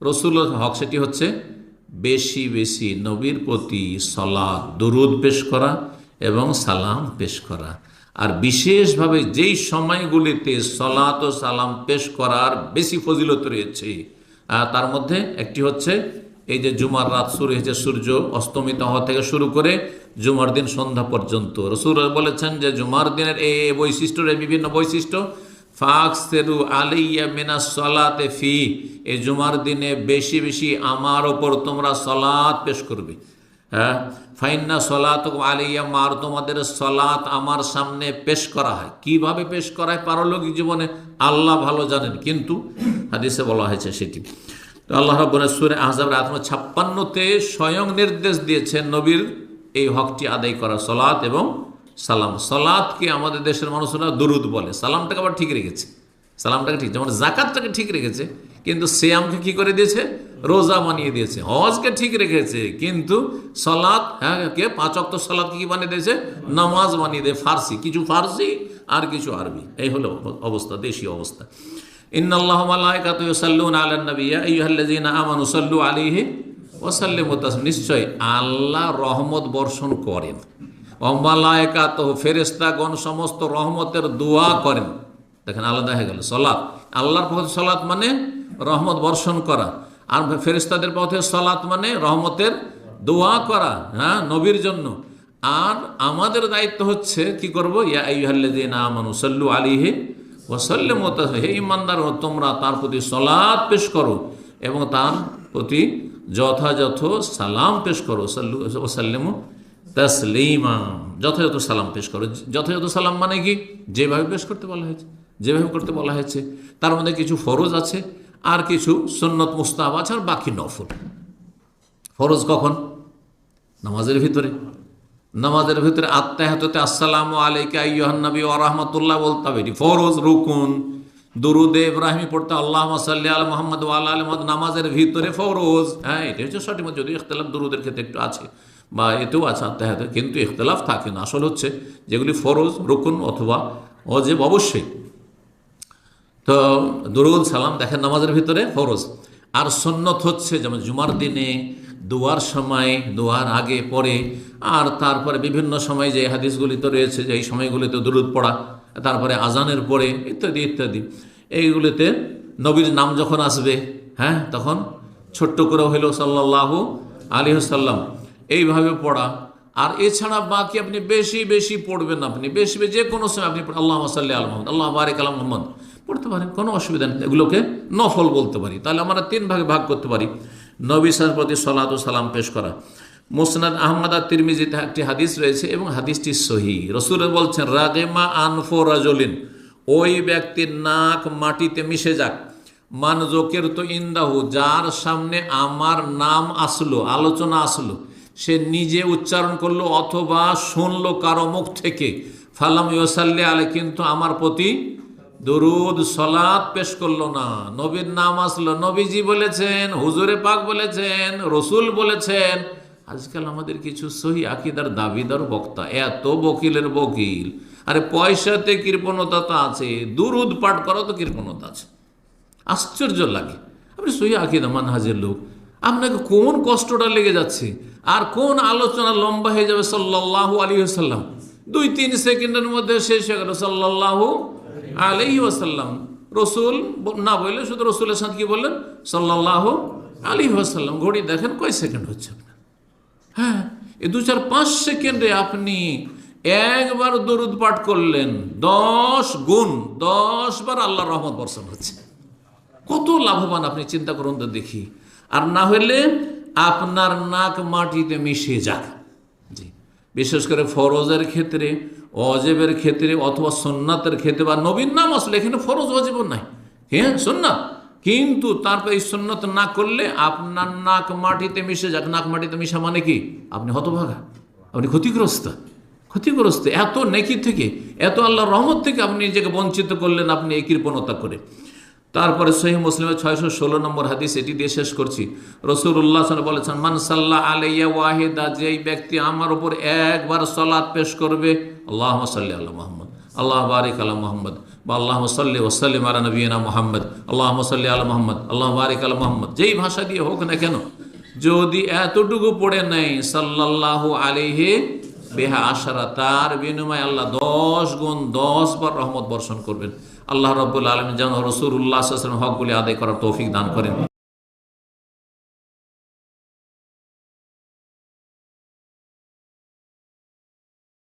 রসুলের হক সেটি হচ্ছে বেশি বেশি নবীর প্রতি সলা দরুদ পেশ করা এবং সালাম পেশ করা। আর বিশেষভাবে যেই সময়গুলিতে সলাত ও সালাম পেশ করার বেশি ফজিলত রয়েছে তার মধ্যে একটি হচ্ছে এই যে জুমার রাত শুরু হয়েছে, সূর্য অস্তমিত হওয়া থেকে শুরু করে জুমার দিন সন্ধ্যা পর্যন্ত। রসুর বলেছেন যে জুমার দিনের এই বৈশিষ্ট্যের বিভিন্ন বৈশিষ্ট্য ফাকসেরু আলাইয়া মিনা সলাতে ফি এই জুমার দিনে বেশি বেশি আমার ওপর তোমরা সলাৎ পেশ করবে। হ্যাঁ? ফাইন্না সলাত আলিয়া, মার তোমাদের সলাত আমার সামনে পেশ করা হয়। কীভাবে পেশ করা হয়? পারলৌকিক জীবনে আল্লাহ ভালো জানেন, কিন্তু হাদিসে বলা হয়েছে সেটি। তো আল্লাহ রব্বুল সুরে আহজাব আত্ম ছাপ্পান্নতে স্বয়ং নির্দেশ দিয়েছেন নবীর এই হকটি আদায় করা সলাত এবং সালাম। সালাদকে আমাদের দেশের মানুষরা দুরুদ বলে? সালামটাকে আবার ঠিক রেখেছে। সালামটাকে ঠিক যেমন জাকাতটাকে ঠিক রেখেছে, কিন্তু সিয়ামকে কি করে দিয়েছে? রোজা বানিয়ে দিয়েছে। হজকে ঠিক রেখেছে, কিন্তু সলাদ হ্যাঁ কে? পাঁচ অক্ত সলাদকে কি বানিয়ে দিয়েছে? নামাজ বানিয়ে দেয়। ফার্সি, কিছু ফার্সি আর কিছু আরবি। এই হলো অবস্থা দেশি অবস্থা। নিশ্চয় আল্লাহ রহমত বর্ষণ করেন। অমালায়কাত ফেরেস্তাগণ সমস্ত রহমতের দোয়া করেন। দেখেন, আলাদা হয়ে গেল সলাৎ আল্লাহর পথে সলাৎ মানে রহমত বর্ষণ করা, আর ফেরেস্তাদের পথে সলাৎ মানে রহমতের দোয়া করা হ্যাঁ নবীর জন্য। আর আমাদের দায়িত্ব হচ্ছে, কি করব? ইয়া সাল্লু আলিহে ওয়াসাল্লাম হে ইমানদার তোমরা তার প্রতি সলাৎ পেশ করো এবং তার প্রতি যথাযথ সালাম পেশ করো, সাল্লু ওসাল্লাম তসলিমা, যথাযথ সালাম পেশ করো। যথাযথ সালাম মানে কি? যেভাবে পেশ করতে বলা হয়েছে, যেভাবে করতে বলা হয়েছে। তার মধ্যে কিছু ফরজ আছে, আর কিছু সন্নত মুস্তাব আছে, আর বাকি নফল। ফরজ কখন? নামাজের ভিতরে। নামাজের ভিতরে আত্মাহাততে আসসালামু আলাইকা ইহান্নবী ও রহমতুল্লাহ বলতে হবে ফরজ রুকুন। দুরুদে ইব্রাহিমি পড়তে আল্লাহ সাল্লি আল মোহাম্মদ আল্লাহ আলমদ নামাজের ভিতরে ফরজ। হ্যাঁ এটা হচ্ছে সঠিক যদি ইখতলাফ দুরুদের ক্ষেত্রে একটু আছে। বা এতেও আছে আত্মাহাতে কিন্তু ইখতলাফ থাকে না। আসল হচ্ছে যেগুলি ফরজ, রুকুন অথবা অজেব অবশ্যই। তো দুরুদ সালাম দেখেন নামাজের ভিতরে, ফরজ। আর সন্ন্যত হচ্ছে যেমন জুমার দিনে, দোয়ার সময়, দোয়ার আগে, পরে, আর তারপরে বিভিন্ন সময় যে হাদিসগুলি তো রয়েছে, যে এই সময়গুলিতে দুরুদ পড়া, তারপরে আজানের পরে ইত্যাদি ইত্যাদি। এইগুলিতে নবীর নাম যখন আসবে হ্যাঁ তখন ছোট্ট করে হইল সাল্লাহ আলী সাল্লাম এইভাবে পড়া। আর এছাড়া বাকি আপনি বেশি বেশি পড়বেন আপনি। বেশি যে কোনো সময় আপনি আল্লাহ সাল্লি আল মোহাম্মদ। আল্লাহ বারেক আলম মোহাম্মদ। পড়তে পারেন কোনো অসুবিধা নেই। এগুলোকে নফল বলতে পারি। তাহলে আমরা তিন ভাগে ভাগ করতে পারি। নবী সাল প্রতি সলাত সালাম পেশ করা। মুসনাদ আহমদ আর তিরমিজিতে একটি হাদিস রয়েছে এবং হাদিসটি সহি। রসুল বলছেন রাগেমা আনফো রাজলিন। ওই ব্যক্তির নাক মাটিতে মিশে যাক। মান জোকের তো ইন্দাহু। যার সামনে আমার নাম আসলো, আলোচনা আসলো সে নিজে উচ্চারণ করল অথবা শুনলো কারও মুখ থেকে। ফালাম ইসাল্লি আলে, কিন্তু আমার প্রতি দরুদ সলাদ পেশ করল না। নবীর নাম আসলো, নবীজি বলেছেন, হুজুরে পাক বলেছেন, রসুল বলেছেন। আজকাল আমাদের কিছু সহি আকিদার দাবিদার বক্তা, এত বকিলের বকিল। আরে পয়সাতে কৃপণতা তো আছে, দুরুদ পাঠ করা তো কৃপণতা আছে। আশ্চর্য লাগে। আপনি সহি আকিদা, মানহাজের লোক। আপনাকে কোন কষ্টটা লেগে যাচ্ছে? আর কোন আলোচনা লম্বা হয়ে যাবে সাল্লাহ আলী সাল্লাম দুই তিন সেকেন্ডের মধ্যে শেষ হয়ে গেল সাল্লাহ আলি ওয়াসাল্লাম। রসুল না বললে শুধু রসুলের সাথে কি বললেন? সাল্লাহ আলী ওয়াসাল্লাম। ঘড়ি দেখেন কয় সেকেন্ড হচ্ছে আপনার? হ্যাঁ এই দু চার পাঁচ সেকেন্ডে আপনি একবার দরুদ পাঠ করলেন, দশ গুণ, দশ বার আল্লাহ রহমত বর্ষণ হচ্ছে। কত লাভবান আপনি, চিন্তা করুন তো দেখি। আর না হলে আপনার নাক মাটিতে মিশে যাক। জি। বিশেষ করে ফরজের ক্ষেত্রে অজেবের ক্ষেত্রে অথবা সোননাথের ক্ষেত্রে বা নবীন নাম আসলে এখানে ফরজ অজেব নাই। হ্যাঁ সোননাথ কিন্তু তারপর এই সন্ন্যত না করলে আপনার নাক মাটিতে মিশে যাক। নাক মাটিতে মিশা মানে কি? আপনি হতভাগা। আপনি ক্ষতিগ্রস্ত। ক্ষতিগ্রস্ত। এত নেকি থেকে, এত আল্লাহ রহমত থেকে আপনি নিজেকে বঞ্চিত করলেন, আপনি এই কৃপণতা করে। তারপরে সহি মুসলিমের ছয়শো ষোলো নম্বর হাদিস এটি দিয়ে শেষ করছি। রসুল্লাহ বলেছেন মানসাল্লাহ আলাইয়া ওয়াহিদা যেই ব্যক্তি আমার উপর একবার সলাৎ পেশ করবে আল্লাহ সাল্লি আল্লাহ মোহাম্মদ। আল্লাহ বারিক আল্লাহ মোহাম্মদ। বা আল্লাহ সাল্লি ওসাল্লিম আলা নবীনা মোহাম্মদ। আল্লাহ সাল্লি আল মোহাম্মদ। আল্লাহ বারিক আল মোহাম্মদ। যেই ভাষা দিয়ে হোক না কেন, যদি এতটুকু পড়ে নেই সাল্লাহ আলিহে বেহা আশারা, তার বিনিময়ে আল্লাহ দশ গুণ দশ বার রহমত বর্ষণ করবেন। আল্লাহ রব্বুল আলম যেন রসুল্লাহ হকগুলি আদায় করার তৌফিক দান করেন।